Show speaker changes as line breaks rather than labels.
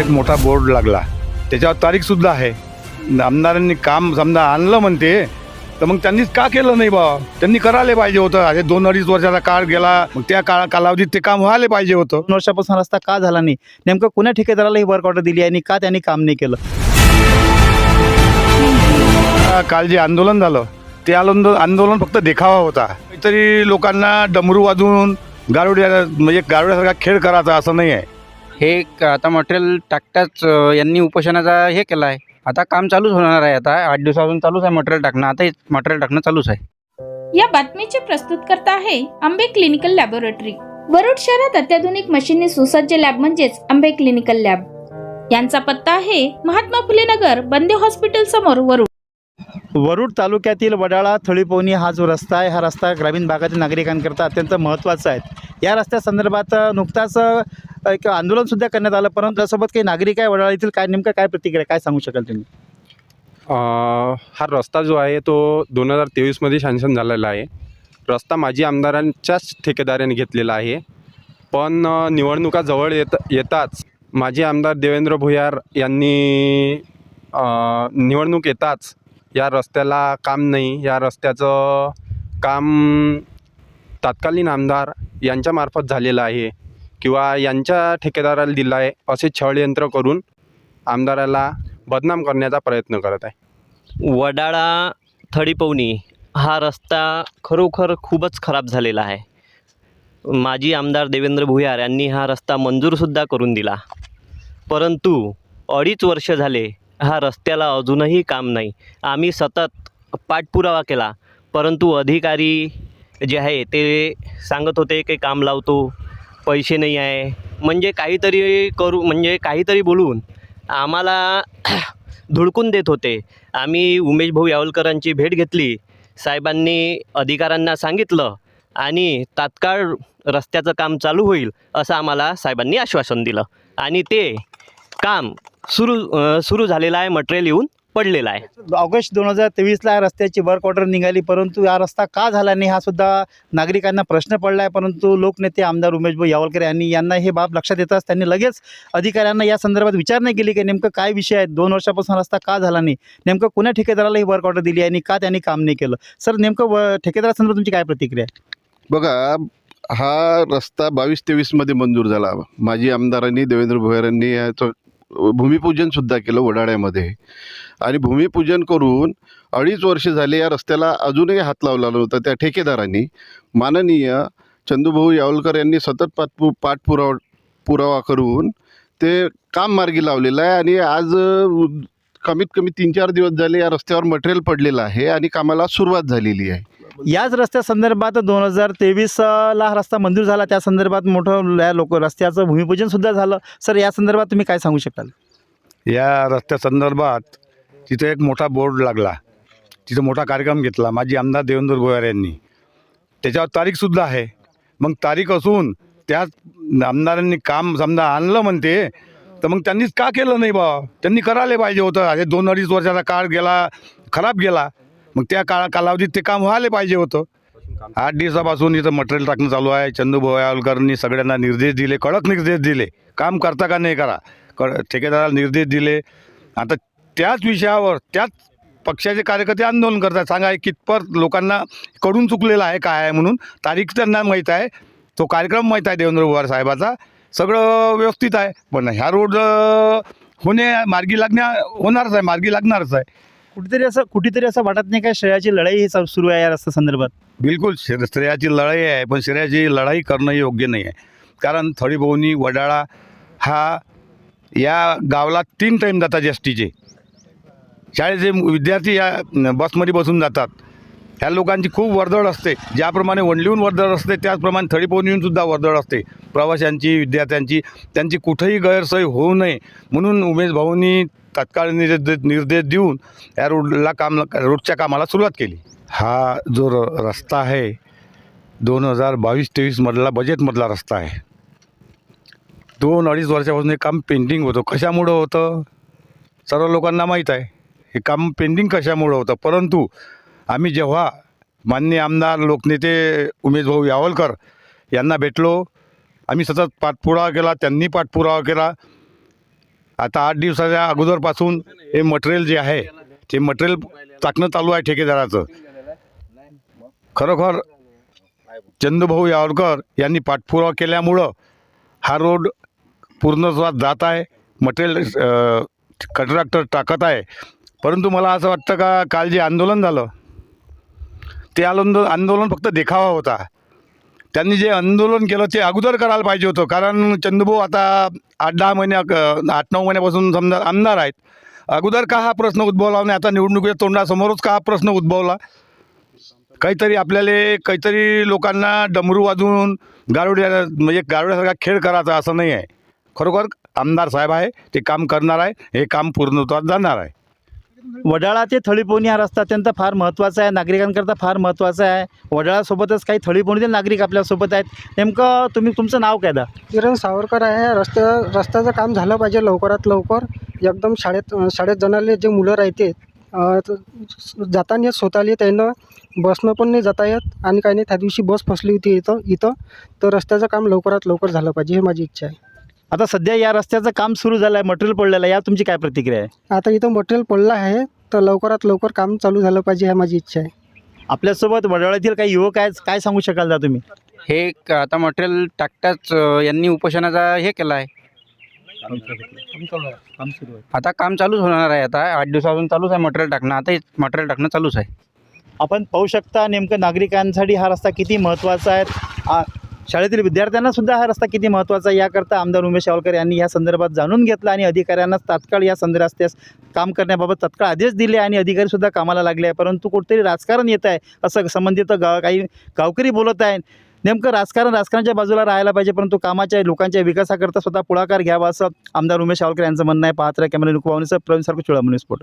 एक मोठा बोर्ड लागला. त्याच्यावर तारीखसुद्धा आहे. आमदारांनी काम समजा आणलं म्हणते तर मग त्यांनीच का केलं नाही बा? त्यांनी करायला पाहिजे होतं. अरे दोन अडीच वर्षाचा काळ गेला मग त्या काळ कालावधीत ते काम व्हायला पाहिजे होतं.
दोन वर्षापासून रस्ता का झाला नाही? नेमकं कोण्या ठेकेदाराला ही वर्क ऑर्डर दिली आणि का त्यांनी काम नाही केलं?
काल जे आंदोलन झालं ते आंदोलन आंदोलन फक्त देखावा होता. काहीतरी लोकांना डमरू वाजवून गारुड्या म्हणजे गारुड्यासारखा खेळ करायचा असं नाही आहे.
हे आता मटेरियल टाकताच यांनी उपोषणाचा हे केला आहे आता काम चालूच होणार आहे आता. आठ दिवसापासून चालूच आहे मटेरियल टाकणं. आता मटेरियल टाकणं चालूच आहे.
या बातमीचे प्रस्तुतकर्ता आहे आंबे क्लिनिकल लॅबोरेटरी. वरुड शहरात अत्याधुनिक मशीनने सुसज्ज लॅब म्हणजेच आंबे क्लिनिकल लॅब. यांचा पत्ता आहे महात्मा फुले नगर बंदे हॉस्पिटल समोर वरुड.
वरुड तालुक्यातील वडाळा थळीपोनी हा जो रस्ता आहे हा रस्ता ग्रामीण भागातील नागरिकांकरता अत्यंत महत्त्वाचा आहे. या रस्त्यासंदर्भात नुकताच एक आंदोलनसुद्धा करण्यात आलं परंतु त्यासोबत काही नागरिक आहे वडाळा येथील काय नेमकं काय प्रतिक्रिया काय सांगू शकाल तुम्ही?
हा रस्ता जो आहे तो दोन हजार तेवीसमध्ये शॅन्शन झालेला आहे. रस्ता माजी आमदारांच्याच ठेकेदाराने घेतलेला आहे. पण निवडणुका जवळ येत येताच माजी आमदार देवेंद्र भुयार यांनी निवडणूक येताच या रस्त्याला काम नाही. या रस्त्याचं काम तत्कालीन आमदार यांच्यामार्फत झालेलं आहे किंवा यांच्या ठेकेदाराला दिलं आहे असे छळयंत्र करून आमदाराला बदनाम करण्याचा प्रयत्न करत आहे.
वडाळा थडीपवनी हा रस्ता खरोखर खूपच खराब झालेला आहे. माजी आमदार देवेंद्र भुयार यांनी हा रस्ता मंजूरसुद्धा करून दिला. परंतु अडीच वर्ष झाले हा रस्त्याला अजूनही काम नाही. आम्ही सतत पाठपुरावा केला. परंतु अधिकारी जे आहे ते सांगत होते की काम लावतो पैसे नाही आहे. म्हणजे काहीतरी करू म्हणजे काहीतरी बोलून आम्हाला धुडकून देत होते. आम्ही उमेश भाऊ यावलकरांची भेट घेतली. साहेबांनी अधिकाऱ्यांना सांगितलं आणि तात्काळ रस्त्याचं काम चालू होईल असं आम्हाला साहेबांनी आश्वासन दिलं. आणि ते काम सुरू सुरू झालेलं आहे मटेरियल येऊन पडलेलं आहे.
ऑगस्ट दोन हजार तेवीसला या रस्त्याची वर्क ऑर्डर निघाली परंतु हा रस्ता का झाला नाही हा सुद्धा नागरिकांना प्रश्न पडला आहे परंतु लोकनेते आमदार उमेशभाऊ यावलकर यांनी यांना हे बाब लक्षात येताच त्यांनी लगेच अधिकाऱ्यांना या संदर्भात विचारणा केली की नेमकं काय विषय आहे दोन वर्षापासून रस्ता का झाला नाही नेमकं कोण्या ठेकेदाराला ही वर्क ऑर्डर दिली आहे आणि का त्यांनी काम नाही केलं. सर नेमकं व ठेकेदारासंदर्भात तुमची काय प्रतिक्रिया आहे?
बघा हा रस्ता बावीस तेवीसमध्ये मंजूर झाला. माजी आमदारांनी देवेंद्र भोयरांनी याचं भूमिपूजनसुद्धा केलं वडाळ्यामध्ये. आणि भूमिपूजन करून अडीच वर्ष झाले या रस्त्याला अजूनही हात लावला नव्हता त्या ठेकेदारांनी. माननीय चंदूभाऊ यावलकर यांनी सतत पाठपु पाठपुरावा पुरावा करून ते काम मार्गी लावलेलं आहे आणि आज कमीत कमी तीन चार दिवस झाले या रस्त्यावर मटेरियल पडलेलं आहे आणि कामाला सुरुवात झालेली आहे.
याच रस्त्या संदर्भात दोन हजार तेवीसला रस्ता मंजूर झाला. त्या संदर्भात मोठं या लोक रस्त्याचं भूमिपूजन सुद्धा झालं. सर या संदर्भात तुम्ही काय सांगू शकाल?
या रस्त्यासंदर्भात तिथे एक मोठा बोर्ड लागला. तिथं मोठा कार्यक्रम घेतला माजी आमदार देवेंद्र भोयार यांनी. त्याच्यावर तारीखसुद्धा आहे. मग तारीख असून त्याच आमदारांनी काम समजा आणलं म्हणते तर मग त्यांनीच का केलं नाही बा? त्यांनी करायला पाहिजे होतं. अरे दोन अडीच वर्षाचा काळ गेला खराब गेला. मग त्या काळा कालावधीत ते काम व्हायला पाहिजे होतं. आठ दिवसापासून इथं मटेरियल टाकणं चालू आहे. चंदूभाऊ भोयालकरनी सगळ्यांना निर्देश दिले. कडक निर्देश दिले. काम करता का नाही करा. क ठेकेदाराला निर्देश दिले. आता त्याच विषयावर त्याच पक्षाचे कार्यकर्ते आंदोलन करतात. सांगा कितपत लोकांना कडून चुकलेलं आहे काय आहे म्हणून? तारीख त्यांना माहीत आहे. तो कार्यक्रम माहीत आहे देवेंद्र भुवार साहेबाचा. सगळं व्यवस्थित आहे. पण ह्या रोड होणे मार्गी लागण्या होणारच आहे. मार्गी लागणारच आहे.
कुठेतरी असं कुठेतरी असं वाटत नाही का श्रेयाची लढाई ही सुरू आहे या रस्त्या संदर्भात?
बिलकुल श्रे श्रेयाची लढाई आहे पण श्रेयाची लढाई करणं योग्य नाही आहे. कारण थडीभोवनी वडाळा हा या गावाला तीन टाईम जातात एस टीचे शाळेचे विद्यार्थी या बसमध्ये बसून जातात. ह्या लोकांची खूप वर्दळ असते. ज्याप्रमाणे वंडलीहून वर्दळ असते त्याचप्रमाणे थडीपोहून सुद्धा वर्दळ असते. प्रवाशांची विद्यार्थ्यांची त्यांची कुठेही गैरसोय होऊ नये. म्हणून उमेश भाऊंनी तात्काळ निर्देश निर्देश देऊन या रोडला काम रोडच्या कामाला सुरुवात केली. हा जो र रस्ता आहे दोन हजार बावीस तेवीसमधला बजेटमधला रस्ता आहे. दोन अडीच वर्षापासून हे काम पेंडिंग होतं. कशामुळं होतं? सर्व लोकांना माहीत आहे. हे काम पेंडिंग कशामुळं होतं? परंतु आम्ही जेव्हा माननीय आमदार लोकनेते उमेश भाऊ यावलकर यांना भेटलो आम्ही सतत पाठपुरावा केला त्यांनी पाठपुरावा केला. आता आठ दिवसाच्या अगोदरपासून हे मटेरियल जे आहे ते मटेरियल टाकणं चालू आहे ठेकेदाराचं. खरोखर चंदूभाऊ यावलकर यांनी पाठपुरावा केल्यामुळं हा रोड पूर्णत्वात जात आहे मटेरियल कंट्रॅक्टर टाकत आहे. परंतु मला असं वाटतं का काल जे आंदोलन झालं ते आंदोलन आंदोलन फक्त देखावा होता. त्यांनी जे आंदोलन केलं ते अगोदर करायला पाहिजे होतं. कारण चंदूभाऊ आता आठ दहा महिने आठ नऊ महिन्यापासून समजा आमदार आहेत. अगोदर का हा प्रश्न उद्भवला आणि आता निवडणुकीच्या तोंडासमोरच का हा प्रश्न उद्भवला? काहीतरी आपल्याला काहीतरी लोकांना डमरू वाजून गारुड्या म्हणजे गारुड्यासारखा खेळ करायचा असं नाही आहे. खरोखर आमदार साहेब आहे ते काम करणार आहे हे काम पूर्णत्वात जाणार आहे.
वडाळा ते थळीपोणी हा रस्ता अत्यंत फार महत्त्वाचा आहे. नागरिकांकरता फार महत्त्वाचा आहे. वडाळासोबतच काही थळीपोणीतील नागरिक आपल्यासोबत आहेत. नेमकं तुम्ही तुमचं नाव काय दा?
किरण सावरकर आहे. रस्त्या रस्त्याचं काम झालं पाहिजे लवकरात लवकर. एकदम शाळेत शाळेत जाणारे जे मुलं राहते जाताना येत स्वतःला त्यांना बसनं पण नाही जाता येत आणि काही नाही. त्या दिवशी बस फसली होती इथं इथं. तर रस्त्याचं काम लवकरात लवकर झालं पाहिजे हे माझी इच्छा आहे.
आता सध्या या रस्त्याचं काम सुरू झालं आहे मटेरियल पडलेलं आहे. या तुमची काय प्रतिक्रिया आहे?
आता इथं मटेरियल पडलं आहे तर लवकरात लवकर काम चालू झालं पाहिजे हे माझी इच्छा आहे.
आपल्यासोबत वडाळ्यातील काही युवक आहेत काय सांगू शकाल दा तुम्ही?
हे क- आता मटेरियल टाकताच अ, यांनी उपोषणाचा हे केला आहे. आता काम चालूच होणार आहे. आता आठ दिवसापासून चालूच आहे मटेरियल टाकणं. आता मटेरियल टाकणं चालूच आहे.
आपण पाहू शकता नेमकं नागरिकांसाठी हा रस्ता किती महत्त्वाचा आहे. आ, शाळेतील विद्यार्थ्यांना सुद्धा हा रस्ता किती महत्त्वाचा आहे याकरता आमदार उमेश यावलकर यांनी या संदर्भात जाणून घेतलं आणि अधिकाऱ्यांना तात्काळ या संदर्भात काम करण्याबाबत तात्काळ आदेश दिले आणि अधिकारीसुद्धा कामाला लागले आहे परंतु कुठेतरी राजकारण येत आहे असं संबंधित गाव काही गावकरी बोलत आहे नेमकं राजकारण राजकारणाच्या बाजूला राहायला पाहिजे परंतु कामाच्या लोकांच्या विकासाकरता स्वतः पुढाकार घ्यावा असं आमदार उमेश यावलकर यांचं म्हणणं आहे. पाहत कॅमेरा लुकवावणीचं प्रवीण सारखं म्हणून स्फोट